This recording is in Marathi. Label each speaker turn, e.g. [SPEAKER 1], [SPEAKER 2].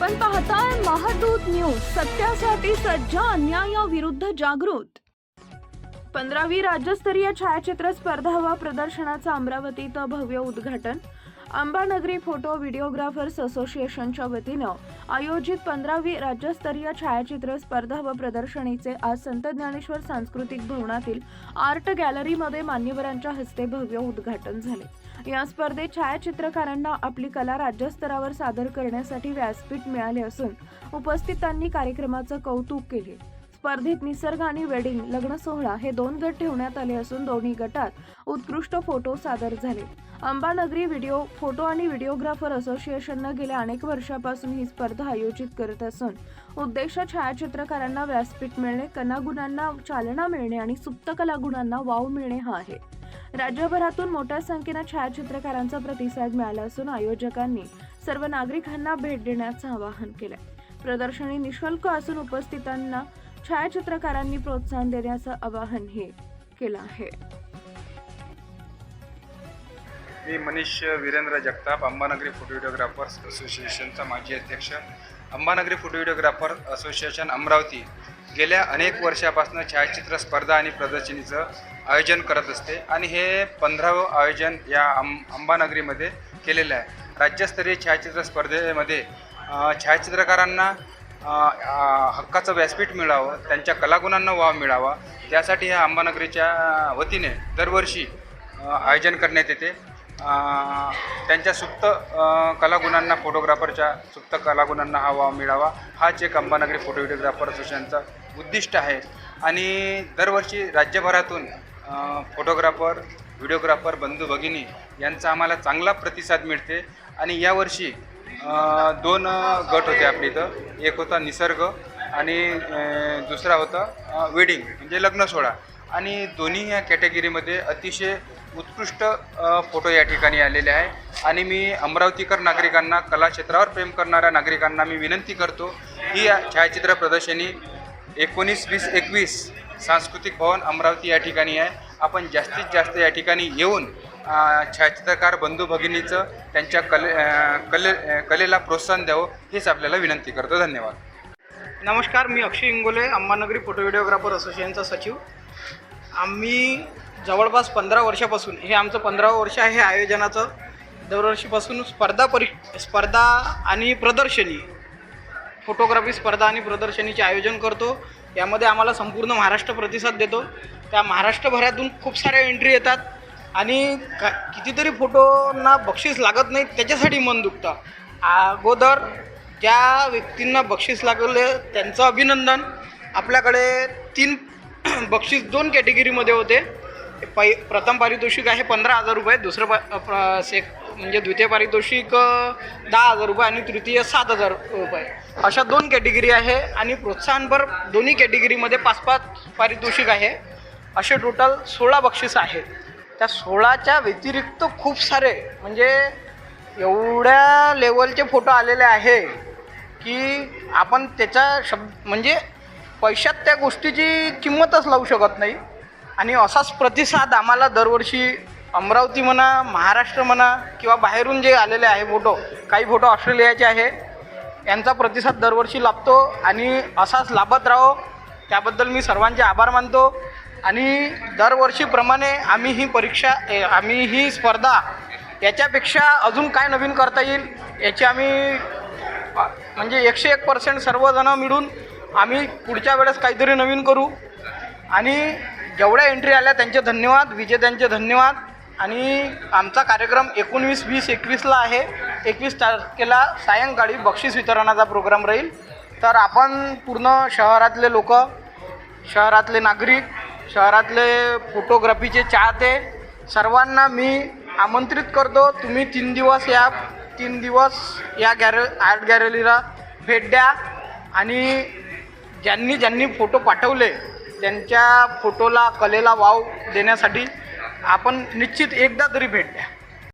[SPEAKER 1] आपण पाहताय महादूत न्यूज सत्यासाठी सज्ज अन्यायाविरुद्ध जागृत. पंधरावी राज्यस्तरीय छायाचित्र स्पर्धा व प्रदर्शनाचं अमरावती भव्य उद्घाटन. अंबानगरी फोटो व्हिडिओग्राफर्स असोसिएशनच्या वतीनं आयोजित पंधरावी राज्यस्तरीय छायाचित्र स्पर्धा व प्रदर्शनीचे आज संत ज्ञानेश्वर सांस्कृतिक भवनातील आर्ट गॅलरीमध्ये मान्यवरांच्या हस्ते भव्य उद्घाटन झाले. या स्पर्धेत छायाचित्रकारांना आपली कला राज्यस्तरावर सादर करण्यासाठी व्यासपीठ मिळाले असून उपस्थितांनी कार्यक्रमाचं कौतुक केले. स्पर्धेत निसर्ग आणि वेडिंग लग्न सोहळा हे दोन गट ठेवण्यात आले असून दोन्ही गटात उत्कृष्ट फोटो सादर झाले. अंबानगरी व्हिडिओ फोटो आणि व्हिडिओग्राफर असोसिएशननं गेल्या अनेक वर्षापासून ही स्पर्धा आयोजित करत असून उद्देश छायाचित्रकारांना व्यासपीठ मिळणे कलागुणांना चालना मिळणे आणि सुप्त कलागुणांना वाव मिळणे हा आहे. राज्यभरातून मोठ्या संख्येनं छायाचित्रकारांचा प्रतिसाद मिळाला असून आयोजकांनी सर्व नागरिकांना भेट देण्याचं आवाहन केलं प्रदर्शनी निशुल्क असून उपस्थितांना छायाचित्रकारांनी प्रोत्साहन देण्याचं आवाहन हे केलं आहे.
[SPEAKER 2] मी मनीष वीरेंद्र जगताप अंबानगरी फोटो व्हिडिओग्राफर्स असोसिएशनचा माजी अध्यक्ष. Ambanagari photo videographer association Amravati गेल्या अनेक वर्षापासून छायाचित्र स्पर्धा आणि प्रदर्शनीचं आयोजन करत असते आणि हे पंधरावं आयोजन या अंब अंबानगरीमध्ये केलेलं आहे. राज्यस्तरीय छायाचित्र स्पर्धेमध्ये छायाचित्रकारांना हक्काचं व्यासपीठ मिळावं त्यांच्या कलागुणांना वाव मिळावा त्यासाठी ह्या अंबानगरीच्या वतीने दरवर्षी आयोजन करण्यात येते. त्यांच्या सुप्त कलागुणांना फोटोग्राफरच्या सुप्त कलागुणांना हा वाव मिळावा. हाच एक अंबानगरी फोटो व्हिडिओग्राफर असोसिएशनचा उद्दिष्ट आहे. आणि दरवर्षी राज्यभरातून फोटोग्राफर व्हिडिओग्राफर बंधू भगिनी यांचा आम्हाला चांगला प्रतिसाद मिळते. आणि यावर्षी दोन गट होते आपल्या इथं. एक होता निसर्ग आणि दुसरा होता वेडिंग म्हणजे लग्न सोहळा. आणि दोन्ही या कॅटेगरीमध्ये अतिशय उत्कृष्ट फोटो या ठिकाणी आलेले आहे. आणि मी अमरावतीकर नागरिकांना कला क्षेत्रावर प्रेम करणाऱ्या नागरिकांना मी विनंती करतो ही छायाचित्र प्रदर्शनी एकोणीस वीस एकवीस सांस्कृतिक भवन अमरावती या ठिकाणी आहे. आपण जास्तीत जास्त या ठिकाणी येऊन छायाचित्रकार बंधू भगिनीचं त्यांच्या कले कले कलेला प्रोत्साहन द्यावं हेच आपल्याला विनंती करतो. धन्यवाद.
[SPEAKER 3] नमस्कार मी अक्षय इंगोले अंबानगरी फोटो व्हिडिओग्राफर असोसिएशनचा सचिव. आम्ही जवळपास पंधरा वर्षापासून हे आमचं पंधरावं वर्ष आहे हे आयोजनाचं. दरवर्षीपासून स्पर्धा परी स्पर्धा आणि प्रदर्शनी फोटोग्राफी स्पर्धा आणि प्रदर्शनीचे आयोजन करतो. यामध्ये आम्हाला संपूर्ण महाराष्ट्र प्रतिसाद देतो. त्या महाराष्ट्रभरातून खूप साऱ्या एंट्री येतात. आणि का कितीतरी फोटोंना बक्षीस लागत नाही त्याच्यासाठी मन दुखतं. अगोदर ज्या व्यक्तींना बक्षीस लागले त्यांचं अभिनंदन. आपल्याकडे तीन बक्षीस दोन कॅटेगरीमध्ये होते. पै प्रथम पारितोषिक आहे पंधरा हजार रुपये दुसरं पा प्र- म्हणजे द्वितीय पारितोषिक दहा हजार रुपये आणि तृतीय सात हजार रुपये. अशा दोन कॅटेगरी आहे आणि प्रोत्साहनपर दोन्ही कॅटेगरीमध्ये पाच पाच पारितोषिक आहे. असे टोटल सोळा बक्षीस आहेत. त्या सोळाच्या व्यतिरिक्त खूप सारे म्हणजे एवढ्या लेवलचे फोटो आलेले आहे की आपण त्याच्या शब्द म्हणजे पैशात त्या गोष्टीची किंमतच लावू शकत नाही. आणि असाच प्रतिसाद आम्हाला दरवर्षी अमरावती म्हणा महाराष्ट्र म्हणा किंवा बाहेरून जे आलेले आहे फोटो काही फोटो ऑस्ट्रेलियाचे आहे यांचा प्रतिसाद दरवर्षी लाभतो. आणि असाच लाभत राहो. त्याबद्दल मी सर्वांचे आभार मानतो. आणि दरवर्षीप्रमाणे आम्ही ही परीक्षा ए, आम्ही ही स्पर्धा याच्यापेक्षा अजून काय नवीन करता येईल याची आम्ही म्हणजे एकशे एक पर्सेंट सर्वजणं मिळून आम्ही पुढच्या वेळेस काहीतरी नवीन करू. आणि जेवढ्या एंट्री आल्या त्यांचे धन्यवाद विजेत्यांचे धन्यवाद. आणि आमचा कार्यक्रम एकोणवीस वीस एकवीसला आहे. एकवीस तारखेला सायंकाळी बक्षीस वितरणाचा प्रोग्राम राहील. तर आपण पूर्ण शहरातले लोक शहरातले नागरिक शहरातले फोटोग्राफीचे चाहते. सर्वांना मी आमंत्रित करतो. तुम्ही तीन दिवस या तीन दिवस या गॅर आर्ट गॅलरीला भेट द्या. आणि ज्यांनी ज्यांनी फोटो पाठवले त्यांच्या फोटोला कलेला वाव देण्यासाठी आपण निश्चित एकदा तरी भेट द्या.